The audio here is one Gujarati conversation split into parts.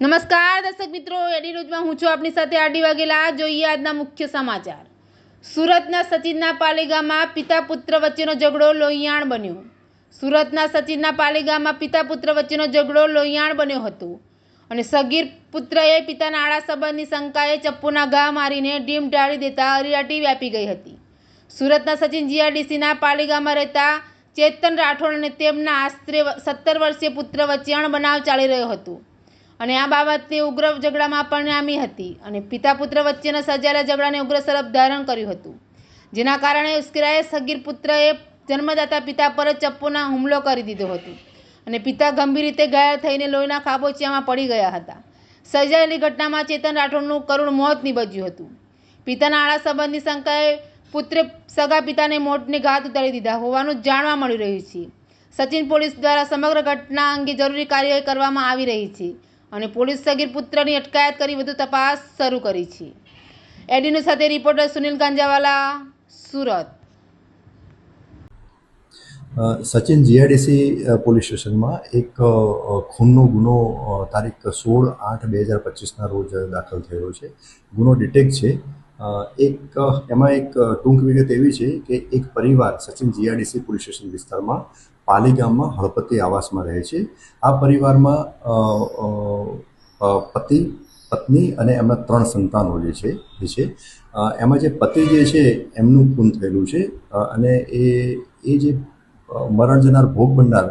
નમસ્કાર, દર્શક મિત્રો. એડી રોજમાં હું છું આપની સાથે આડી વાગેલા જોઈએ આજના મુખ્ય સમાચાર. સુરતના સચિનના પાલેગામમાં પિતા પુત્ર વચ્ચેનો ઝઘડો લોહિયાણ બન્યો. સુરતના સચિનના પાલેગામમાં પિતા પુત્ર વચ્ચેનો ઝઘડો લોહિયાણ બન્યો હતો. અને સગીર પુત્રએ પિતાના આડા સંબંધની શંકાએ ચપ્પુના ઘા મારીને ડીમ ઢાળી દેતા અરિયાટી વ્યાપી ગઈ હતી. સુરતના સચિન જીઆરડીસીના પાલીગામમાં રહેતા ચેતન રાઠોડ અને તેમના આશરે સત્તર વર્ષીય પુત્ર વચ્ચે અણબનાવ ચાલી રહ્યો હતો. અને આ બાબતની ઉગ્ર ઝઘડામાં પરિણામી હતી અને પિતા પુત્ર વચ્ચેના સર્જાયેલા ઝઘડાને ઉગ્ર સ્વરૂપ ધારણ કર્યું હતું. જેના કારણે ઉશ્કેરાએ સગીર પુત્રએ જન્મદાતા પિતા પર જ ચપ્પુના હુમલો કરી દીધો હતો અને પિતા ગંભીર રીતે ઘાયલ થઈને લોહીના ખાબોચિયામાં પડી ગયા હતા. સર્જાયેલી ઘટનામાં ચેતન રાઠોડનું કરુણ મોત નીપજ્યું હતું. પિતાના આળા સંબંધની શંકાએ પુત્રે સગા પિતાને મોતને ઘાત ઉતારી દીધા હોવાનું જાણવા મળી રહ્યું છે. સચિન પોલીસ દ્વારા સમગ્ર ઘટના અંગે જરૂરી કાર્યવાહી કરવામાં આવી રહી છે. અને પોલીસ સગીર પુત્રની અટકાયત કરી વધુ તપાસ શરૂ કરી છે. એડીનું સાથે reporter Sunil Ganjawala, Surat. Sachin GIDC police સ્ટેશનમાં એક ખૂનનો ગુનો તારીખ સોળ આઠ બે હજાર પચીસના રોજ દાખલ થયેલો છે. ગુનો ડિટેક્ટ છે. એક એમાં એક ટૂંક વિગત એવી છે કે એક પરિવાર સચિન જીઆરડીસી પોલીસ સ્ટેશન વિસ્તારમાં પાલી ગામમાં હળપતિ આવાસમાં રહે છે. આ પરિવારમાં પતિ, પત્ની અને એમના ત્રણ સંતાનો જે છે એ છે એમાં જે પતિ જે છે એમનું ખૂન થયેલું છે અને એ એ જે મરણ જનાર ભોગ બનનાર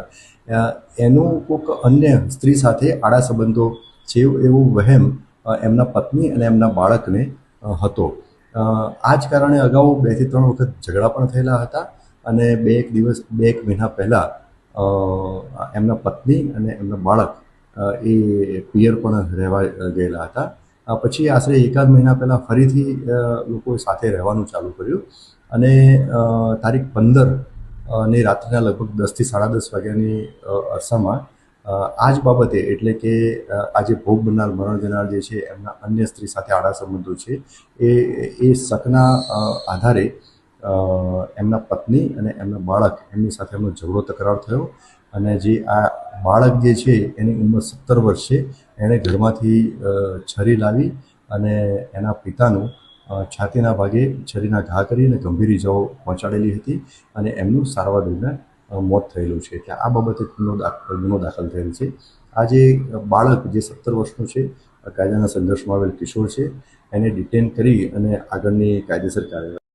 એનું કોઈક અન્ય સ્ત્રી સાથે આડા સંબંધો છે એવું વહેમ એમના પત્ની અને એમના બાળકને હતો. આ જ કારણે અગાઉ બેથી ત્રણ વખત ઝઘડા પણ થયેલા હતા અને બે એક દિવસ, બે એક મહિના પહેલાં એમના પત્ની અને એમના બાળક એ પિયર પણ રહેવા ગયેલા હતા. પછી આશરે એકાદ મહિના પહેલાં ફરીથી લોકોએ લોકો સાથે રહેવાનું ચાલુ કર્યું અને તારીખ પંદરની રાત્રિના લગભગ દસથી સાડા દસ વાગ્યાની અરસામાં આ જ બાબતે એટલે કે આજે ભોગ બનનાર, મરણ જનાર જે છે, એમના અન્ય સ્ત્રી સાથે આડા સંબંધો છે, એ એ શકના આધારે એમના પત્ની અને એમના બાળક એમની સાથે એમનો ઝઘડો તકરાર થયો અને જે આ બાળક જે છે, એની ઉંમર સત્તર વર્ષ છે, એણે ઘરમાંથી છરી લાવી અને એના પિતાનું છાતીના ભાગે છરીના ઘા કરી અને ગંભીર ઇજાઓ પહોંચાડેલી હતી અને એમનું સારવાર દરમિયાન મોત થયેલું છે. એટલે આ બાબતે ગુનો દાખલ ગુનો દાખલ થયેલ છે. આ જે બાળક જે સત્તર વર્ષનું છે કાયદાના સંઘર્ષમાં આવેલ કિશોર છે, એને ડિટેન કરી અને આગળની કાયદેસર કાર્યવાહી